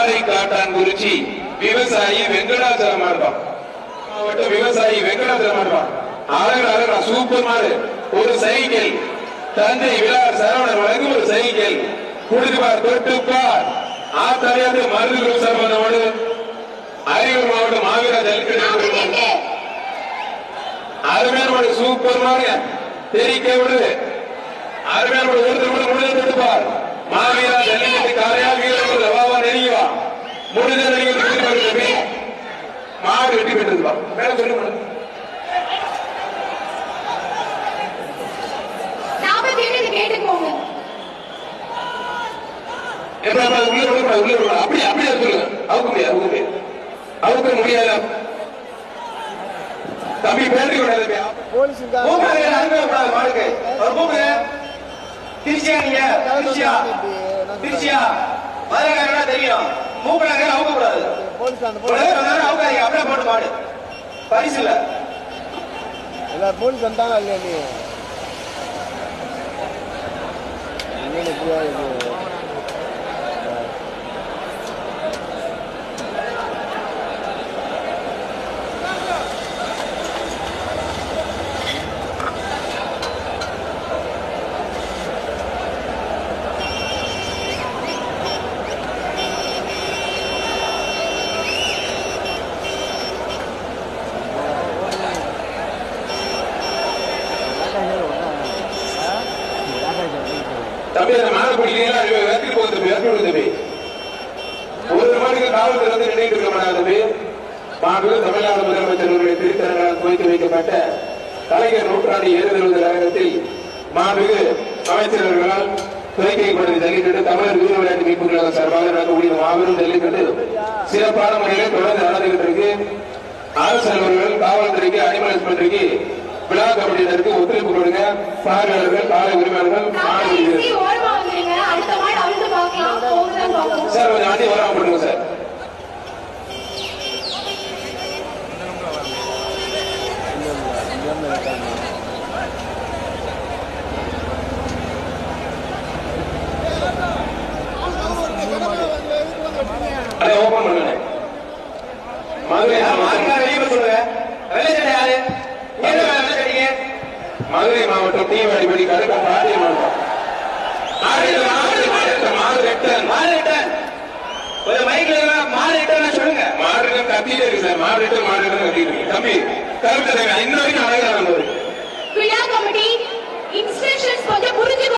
பாறை காட்டான்குறிச்சி விவசாயி வெங்கடாச்சலம் மாவட்ட விவசாயி வெங்கடாச்சலம் அழகா அழகா சூப்பர் மாடு. ஒரு சைக்கிள். தந்தை விழா சரவணன் வழங்கும் ஒரு சைக்கிள். குடிதுபார் தொட்டுப்பார். ஆத்தாரியாது மருது சரவணோடு அரியலூர் மாவட்டம் மாவீரா ஜல்லிக்கட்டு அருமையான சூப்பர் மாடு. தெரிக்க விடுது அருமையான ஒருத்தர் கூட தொட்டுப்பார். மாவீரா ஜல்லிக்கட்டு வா முடிஞ்ச நெருங்கி மாடு வெட்டி பெற்றதுப்பா மேல சொல்லி மேடம் நாற்பத்தி எட்டு கேட்டுக்கோங்க. எப்ப அப்ப உள்ள விடக்கூடாது உள்ள விடக்கூடாது அப்படியே அப்படியே சொல்லுங்க அவுக்க முடியாது முடியாது. முடியாது? தம்பி பேட்டி விடாது போலீஸ் இருக்காங்க கூப்பிடுங்க திருச்சியா நீங்க? திருச்சியா? திருச்சியா? மதுரைக்காரனா? தெரியும். மூக்கடாங்க அவுக்க கூடாது நேரம் அவுக்காதீங்க அப்படியே போட்டு மாடு. பரிசு இல்ல. போலீஸ் வந்தாங்க இல்லையா நீ? தம்பி அந்த மாடு பிடிக்கிறீங்களா வெற்றி போகுது தம்பி வெற்றி விடுது தம்பி. ஒரு மணிக்கு காவல்துறை வந்து நினைட்டு இருக்க மாட்டாங்க தம்பி. மாண்பு தமிழ்நாடு முதலமைச்சர் அவர்களுடைய திருத்தரங்களால் துவக்கி வைக்கப்பட்ட கலைஞர் நூற்றாண்டு ஏறுதல் கழகத்தில் மாண்பு அமைச்சர் அவர்களால் துவக்கி வைக்கப்பட்ட ஜல்லிக்கட்டு தமிழர் வீர விளையாட்டு மீட்பு சார்பாக நடக்கக்கூடிய மாபெரும் ஜல்லிக்கட்டு சிறப்பான முறையில் தொடர்ந்து நடந்துகிட்டு இருக்கு. அரசு அலுவலர்கள் காவல்துறைக்கு அனிமல் ஹஸ்பண்டரிக்கு விழா கமிட்டியினருக்கு ஒத்துழைப்பு கொடுங்க. பார்வையாளர்கள் காலை உரிமையாளர்கள். அதை ஓபன் பண்ணுங்க. மதுரை வெளியே சொல்லுங்க. வெள்ளை யாரு? என்ன மதுரை மாவட்டம் தீவாடிப்படி கடுக்க பாண்டிய மாவட்டம். மாடு மாடு மாடு சொல்லுங்க. மாடு கத்திட்டே இருக்கு சார். மாடு மாடு கத்திட்டு இருக்கு. தம்பி கருத்து இன்னொரு அழகாக